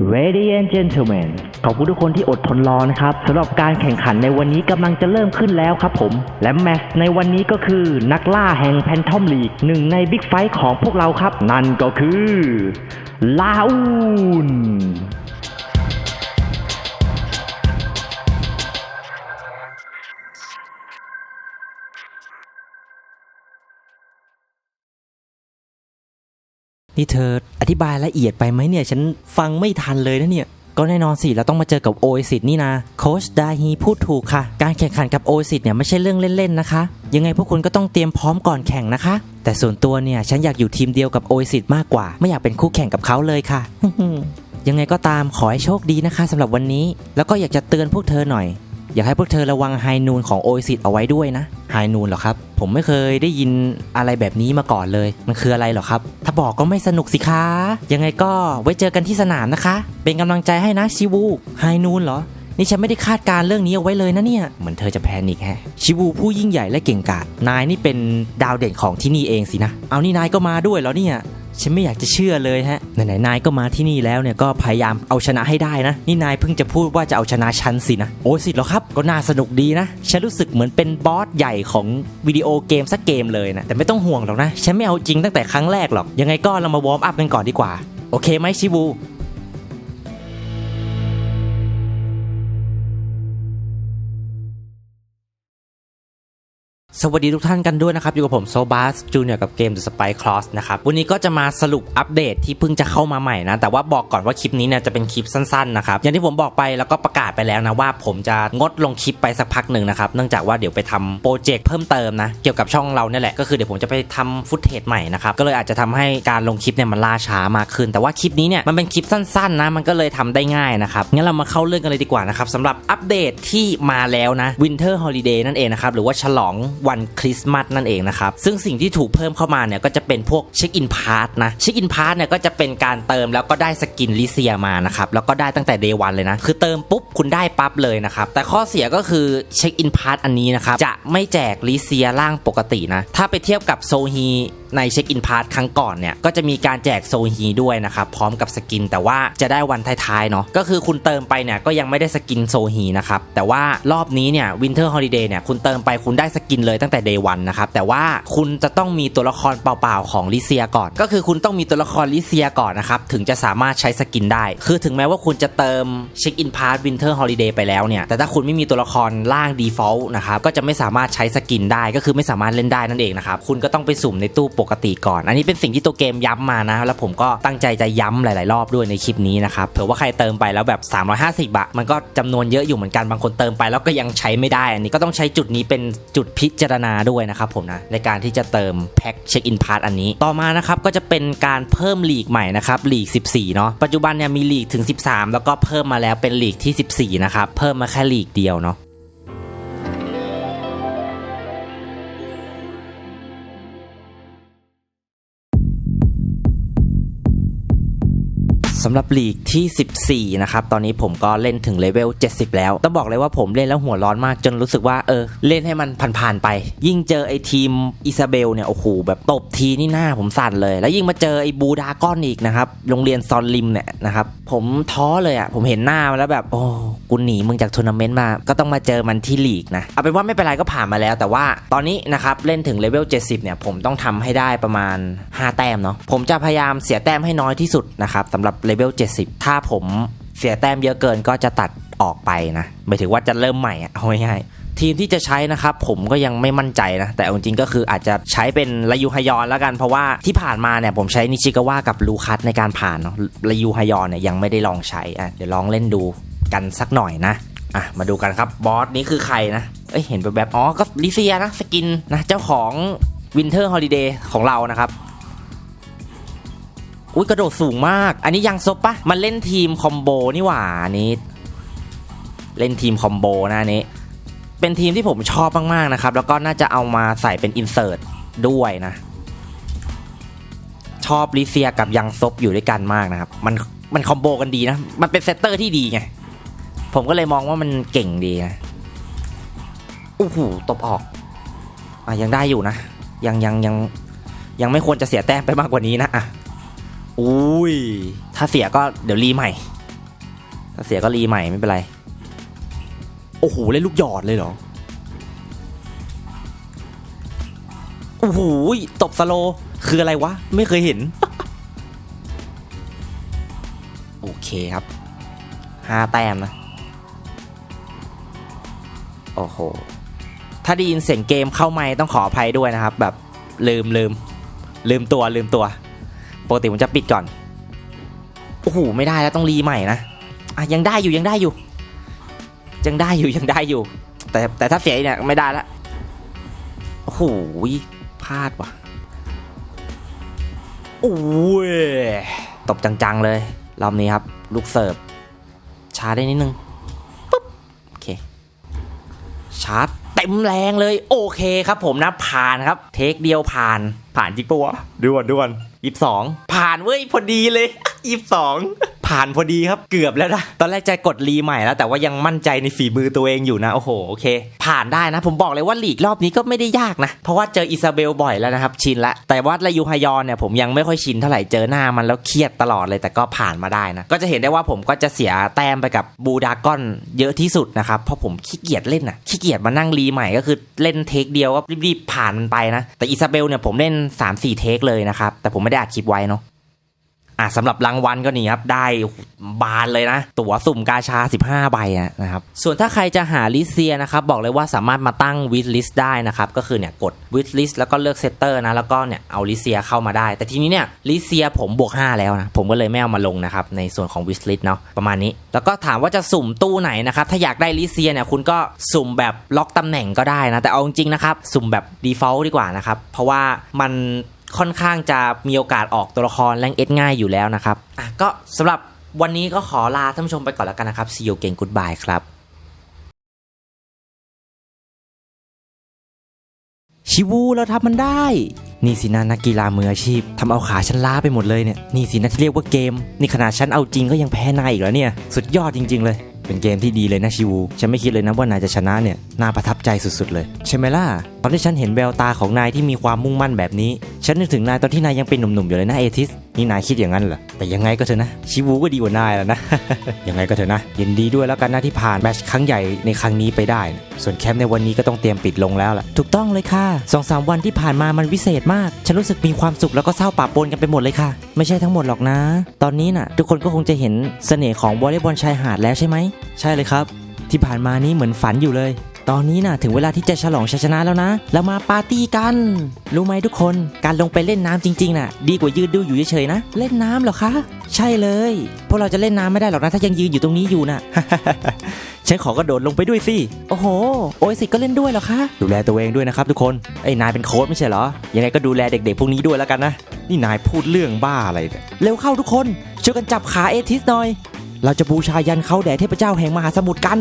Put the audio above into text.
Ladies and gentlemen ขอบคุณทุกคนที่อดทนรอนะครับสำหรับการแข่งขันในวันนี้กำลังจะเริ่มขึ้นแล้วครับผม และแมตช์ในวันนี้ก็คือนักล่าแห่งแพนทอมลีกหนึ่งในบิ๊กไฟท์ของพวกเราครับ นั่นก็คือลาอูน นี่เธออธิบายละเอียดไปไหมเนี่ย ฉันฟังไม่ทันเลยนะเนี่ย ก็แน่นอนสิเราต้องมาเจอกับโอเอซินี่นะโคชดาฮีพูดถูกค่ะ การแข่งขันกับโอเอซิเนี่ยไม่ใช่เรื่องเล่นๆนะคะ ยังไงพวกคุณก็ต้องเตรียมพร้อมก่อนแข่งนะคะ แต่ส่วนตัวเนี่ยฉันอยากอยู่ทีมเดียวกับโอเอซิมากกว่า ไม่อยากเป็นคู่แข่งกับเขาเลยค่ะ ยังไงก็ตามขอให้โชคดีนะคะสำหรับวันนี้ แล้วก็อยากจะเตือนพวกเธอหน่อย อยากให้พวกเธอระวังไฮนูนของโอซิเอาไว้ด้วยนะไฮนูนเหรอครับ ผมไม่เคยได้ยินอะไรแบบนี้มาก่อนเลย มันคืออะไรหรอครับ ถ้าบอกก็ไม่สนุกสิคะ ยังไงก็ไว้เจอกันที่สนามนะคะ เป็นกำลังใจให้นะชิวูไฮนูนเหรอ นี่ฉันไม่ได้คาดการเรื่องนี้เอาไว้เลยนะเนี่ย เหมือนเธอจะแพนิกแฮะ ชิวูผู้ยิ่งใหญ่และเก่งกาจ นายนี่เป็นดาวเด่นของที่นี่เองสินะ เอานี่นายก็มาด้วยแล้วเนี่ย ฉันไม่อยากจะเชื่อเลยฮะไหนๆนายก็มาที่นี่แล้วเนี่ยก็พยายามเอาชนะให้ได้นะ นี่นายเพิ่งจะพูดว่าจะเอาชนะฉันสินะ โอ้สิเหรอครับ ก็น่าสนุกดีนะ ฉันรู้สึกเหมือนเป็นบอสใหญ่ของวิดีโอเกมสักเกมเลยนะ แต่ไม่ต้องห่วงหรอกนะ ฉันไม่เอาจริงตั้งแต่ครั้งแรกหรอก ยังไงก็เรามาวอร์มอัพกันก่อนดีกว่า โอเคไหมชิบู สวัสดีทุกท่านกันด้วยนะครับ อยู่กับผมโซบาสจูเนียร์กับเกม The Spy Cross นะครับ วันนี้ก็จะมาสรุปอัปเดตที่เพิ่งจะเข้ามาใหม่นะ แต่ว่าบอกก่อนว่าคลิปนี้เนี่ยจะเป็นคลิปสั้นๆนะครับ อย่างที่ผมบอกไปแล้วก็ประกาศไปแล้วนะว่าผมจะงดลงคลิปไปสักพักหนึ่งนะครับ เนื่องจากว่าเดี๋ยวไปทำโปรเจกต์เพิ่มเติมนะ เกี่ยวกับช่องเราเนี่ยแหละ ก็คือเดี๋ยวผมจะไปทำฟุตเทจใหม่นะครับ ก็เลยอาจจะทำให้การลงคลิปเนี่ยมันล่าช้ามากขึ้น แต่ว่าคลิปนี้เนี่ยมันเป็นคลิปสั้นๆนะ มันก็เลยทำได้ง่ายนะครับ งั้นเรามาเข้าเรื่องกันเลยดีกว่านะครับสำหรับอัปเดตที่มาแล้วนะ Winter Holiday นั่นเองนะครับหรือว่าฉลองวันคริสต์มาสนั่นเองนะครับ ซึ่งสิ่งที่ถูกเพิ่มเข้ามาเนี่ยก็จะเป็นพวกเช็คอินพาร์ทนะเช็คอินพาร์ทเนี่ยก็จะเป็นการเติมแล้วก็ได้สกินลิเซียมานะครับแล้วก็ได้ตั้งแต่เดย์วันเลยนะคือเติมปุ๊บคุณได้ปั๊บเลยนะครับแต่ข้อเสียก็คือเช็คอินพาร์ทอันนี้นะครับจะไม่แจกลิเซียร่างปกตินะถ้าไปเทียบกับโซฮี ในเช็คอินพาร์ทครั้งก่อนเนี่ยก็จะมีการแจกโซฮีด้วยนะครับพร้อมกับสกิน แต่ว่าจะได้วันท้ายๆเนาะก็คือคุณเติมไปเนี่ยก็ยังไม่ได้สกินโซฮีนะครับแต่ว่ารอบนี้เนี่ยวินเทอร์ฮอลิเดย์เนี่ยคุณเติมไปคุณได้สกินเลยตั้งแต่เดย์วันนะครับแต่ว่าคุณจะต้องมีตัวละครเปล่าๆของลิเซียก่อน ก็คือคุณต้องมีตัวละครลิเซียก่อนนะครับถึงจะสามารถใช้สกินได้ คือถึงแม้ว่าคุณจะเติมเช็คอินพาร์ทวินเทอร์ฮอลิเดย์ไปแล้วเนี่ยแต่ถ้าคุณไม่มีตัวละครล่าง default นะครับก็จะไม่สามารถใช้สกินได้ก็คือไม่สามารถเล่นได้นั่นเองนะครับคุณก็ต้องไปสุ่มในตู้ปกติก่อน อันนี้เป็นสิ่งที่ตัวเกมย้ำมานะ แล้วผมก็ตั้งใจจะย้ำหลาย ๆ รอบด้วยในคลิปนี้นะครับเผื่อว่าใครเติมไปแล้วแบบ 350บาทมันก็จำนวนเยอะอยู่เหมือนกันบางคนเติมไปแล้วก็ยังใช้ไม่ได้ อันนี้ก็ต้องใช้จุดนี้เป็นจุดพิจารณาด้วยนะครับผมนะในการที่จะเติมแพ็คเช็คอินพาร์ทอันนี้ต่อมานะครับก็จะเป็นการเพิ่มลีกใหม่นะครับลีก 14 เนาะปัจจุบันเนี่ยมีลีกถึง 13 แล้วก็เพิ่มมาแล้วเป็นลีกที่ 14 นะครับ เพิ่มมาแค่ลีกเดียวเนาะ สำหรับลีกที่ 14 นะครับ ตอนนี้ผมก็เล่นถึงเลเวล 70 แล้ว ต้องบอกเลยว่าผมเล่นแล้วหัวร้อนมากจนรู้สึกว่าเออ เล่นให้มันผ่านๆไป ยิ่งเจอไอ้ทีมอิซาเบลเนี่ย โอ้โห แบบตบทีนี่หน้าผมสั่นเลย แล้วยิ่งมาเจอไอ้บูดาก้อนอีกนะครับ โรงเรียนซอนลิมเนี่ยนะครับ ผมท้อเลยอะ่ะ ผมเห็นหน้ามันแล้วแบบ โอ้กูหนีมึงจากทัวร์นาเมนต์มา ก็ต้องมาเจอมันที่ลีกนะ เอาเป็นว่าไม่เป็นไรก็ผ่านมาแล้ว แต่ว่าตอนนี้นะครับเล่นถึงเลเวล 70 เนี่ยผมต้องทำให้ได้ประมาณ 5 แต้มเนาะ ผมจะพยายามเสียแต้มให้น้อยที่สุดนะครับสำหรับเลเวล70 ถ้าผมเสียแต้มเยอะเกินก็จะตัดออกไปนะหมายถึงว่าจะเริ่มใหม่อะเอาง่ายๆทีมที่จะใช้นะครับผมก็ยังไม่มั่นใจนะ แต่จริงๆก็คืออาจจะใช้เป็นรายูฮยอนแล้วกัน เพราะว่าที่ผ่านมาเนี่ยผมใช้นิชิกาวะกับลูคัสในการผ่านเนาะรายูฮยอนเนี่ยยังไม่ได้ลองใช้อะเดี๋ยวลองเล่นดูกันสักหน่อยนะอะมาดูกันครับบอสนี้คือใครนะเอ้ยเห็นแบบแบบอ๋อก็ลิเซียนะสกินนะเจ้าของวินเทอร์ฮอลิเดย์ของเรานะครับ อุ้ยกระโดดสูงมาก อันนี้ยังซบปะมันเล่นทีมคอมโบนี่หว่าอันนี้เล่นทีมคอมโบนะนนี้ เป็นทีมที่ผมชอบมากๆนะครับ แล้วก็น่าจะเอามาใส่เป็นอินเสิร์ตด้วยนะ ชอบลิเซียกับยังซบอยู่ด้วยกันมากนะครับ มันมันคอมโบกันดีนะ มันเป็นเซตเตอร์ที่ดีไง ผมก็เลยมองว่ามันเก่งดีนะโอ้โหตบออกอะยังได้อยู่นะ ยังยังยังยังไม่ควรจะเสียแต้มไปมากกว่านี้นะอะ อุ้ย ถ้าเสียก็เดี๋ยวรีใหม่ ถ้าเสียก็รีใหม่ไม่เป็นไร โอ้โหเล่นลูกหยอดเลยเหรอ โอ้โหตบสโล คืออะไรวะ ไม่เคยเห็น โอเคครับห้าแต้มนะ โอ้โห ถ้าได้ยินเสียงเกมเข้าไม่ต้องขออภัยด้วยนะครับ แบบลืมลืมลืมตัวลืมตัว ปกติผมจะปิดก่อน โอ้โห ไม่ได้แล้วต้องรีใหม่นะ อะยังได้อยู่ยังได้อยู่ ยังได้อยู่ยังได้อยู่ แต่แต่ถ้าเสียเนี่ยไม่ได้ละ โอ้โหพลาดว่ะโอ้ยตบจังๆเลยรอบนี้ครับ ลูกเสิร์ฟช้าได้นิดนึงปุ๊บโอเคชาร์จเต็มแรงเลย โอเคครับผมนะผ่านครับ เทคเดียวผ่านผ่านจริงปะวะด่วนด่วน ยี่สองผ่านเว้ยพอดีเลยยี่สอง ผ่านพอดีครับเกือบแล้วนะตอนแรกใจกดรีใหม่แล้วแต่ว่ายังมั่นใจในฝีมือตัวเองอยู่นะโอ้โหโอเค ผ่านได้นะ ผมบอกเลยว่าลีกรอบนี้ก็ไม่ได้ยากนะ เพราะว่าเจออิซาเบลบ่อยแล้วนะครับชินละแต่ว่าลายูฮายอนเนี่ยผมยังไม่ค่อยชินเท่าไหร่เจอหน้ามันแล้วเครียดตลอดเลยแต่ก็ผ่านมาได้นะ ก็จะเห็นได้ว่าผมก็จะเสียแต้มไปกับบูดากอนเยอะที่สุดนะครับเพราะผมขี้เกียจเล่นนะขี้เกียจมานั่งรีใหม่ก็คือเล่นเทคเดียวก็รีบๆผ่านมันไปนะ แต่อิซาเบลเนี่ยผมเล่น 3-4 เทคเลยนะครับแต่ผมไม่ได้อัดคลิปไว้เนาะ อะสำหรับรางวัลก็นี่ครับ ได้บานเลยนะ ตั๋วสุ่มกาชา 15 ใบนะครับ ส่วนถ้าใครจะหาลิเซียนะครับ บอกเลยว่าสามารถมาตั้งวิ h ลิสต์ได้นะครับ ก็คือเนี่ยกดวิ h ลิสต์แล้วก็เลือกเซตเตอร์นะ แล้วก็เนี่ยเอาลิเซียเข้ามาได้ แต่ทีนี้เนี่ยลิเซียผมบวก 5 แล้วนะ ผมก็เลยไม่เอามาลงนะครับ ในส่วนของวิ h ลิสต์เนาะประมาณนี้ แล้วก็ถามว่าจะสุ่มตู้ไหนนะครับถ้าอยากได้ลิเซียเนี่ยคุณก็สุ่มแบบล็อกตำแหน่งก็ได้นะแต่เอาจริงๆนะครับสุ่มแบบ default ดีกว่านะครับเพราะว่ามัน ค่อนข้างจะมีโอกาสออกตัวละครแรงเอสง่ายอยู่แล้วนะครับอะก็สำหรับวันนี้ก็ขอลาท่านผู้ชมไปก่อนแล้วกันนะครับ see you again goodbye ครับชิวูเราทำมันได้ นี่สินะนักกีฬามืออาชีพทำเอาขาฉันล้าไปหมดเลยเนี่ย นี่สินะที่เรียกว่าเกม นี่ขนาดฉันเอาจริงก็ยังแพ้นายอีกแล้วเนี่ย สุดยอดจริง ๆ เลย เป็นเกมที่ดีเลยนะชิวู ฉันไม่คิดเลยนะว่านายจะชนะเนี่ย น่าประทับใจสุด ๆ เลย ใช่ไหมล่ะตอนที่ฉันเห็นแววตาของนายที่มีความมุ่งมั่นแบบนี้ ฉันนึกถึงนายตอนที่นายยังเป็นหนุ่มๆอยู่เลยนะเอทิส นี่นายคิดอย่างนั้นเหรอ แต่ยังไงก็เถอะนะ ชิวูก็ดีกว่านายแล้วนะ ยังไงก็เถอะนะยินดีด้วยแล้วกันนะที่ผ่านแมชครั้งใหญ่ในครั้งนี้ไปได้นะส่วนแคมป์ในวันนี้ก็ต้องเตรียมปิดลงแล้วล่ะ ถูกต้องเลยค่ะสองสามวันที่ผ่านมามันวิเศษมาก ฉันรู้สึกมีความสุขแล้วก็เศร้าปะปนกันไปหมดเลยค่ะ ไม่ใช่ทั้งหมดหรอกนะ ตอนนี้น่ะ ทุกคนก็คงจะเห็นเสน่ห์ของวอลเลย์บอลชายหาดแล้วใช่ไหม ใช่เลยครับ ที่ผ่านมานี้เหมือนฝันอยู่เลย ตอนนี้น่ะถึงเวลาที่จะฉลองชัยชนะแล้วนะแล้วมาปาร์ตี้กัน รู้ไหมทุกคน การลงไปเล่นน้ำจริงๆน่ะ ดีกว่ายืนดูอยู่เฉยๆนะ เล่นน้ำเหรอคะ ใช่เลย พวกเราจะเล่นน้ำไม่ได้หรอกนะ ถ้ายังยืนอยู่ตรงนี้อยู่น่ะฉันขอกระโดดลงไปด้วยสิ โอ้โห โอเอสิก็เล่นด้วยเหรอคะ ดูแลตัวเองด้วยนะครับทุกคน ไอ้นายเป็นโค้ชไม่ใช่เหรอ ยังไงก็ดูแลเด็กๆพวกนี้ด้วยแล้วกันนะ นี่นายพูดเรื่องบ้าอะไรเนี่ย เร็วเข้าทุกคน ช่วยกันจับขาเอทิสหน่อย เราจะบูชายันเขาแด่เทพเจ้าแห่งมหาสมุทรกัน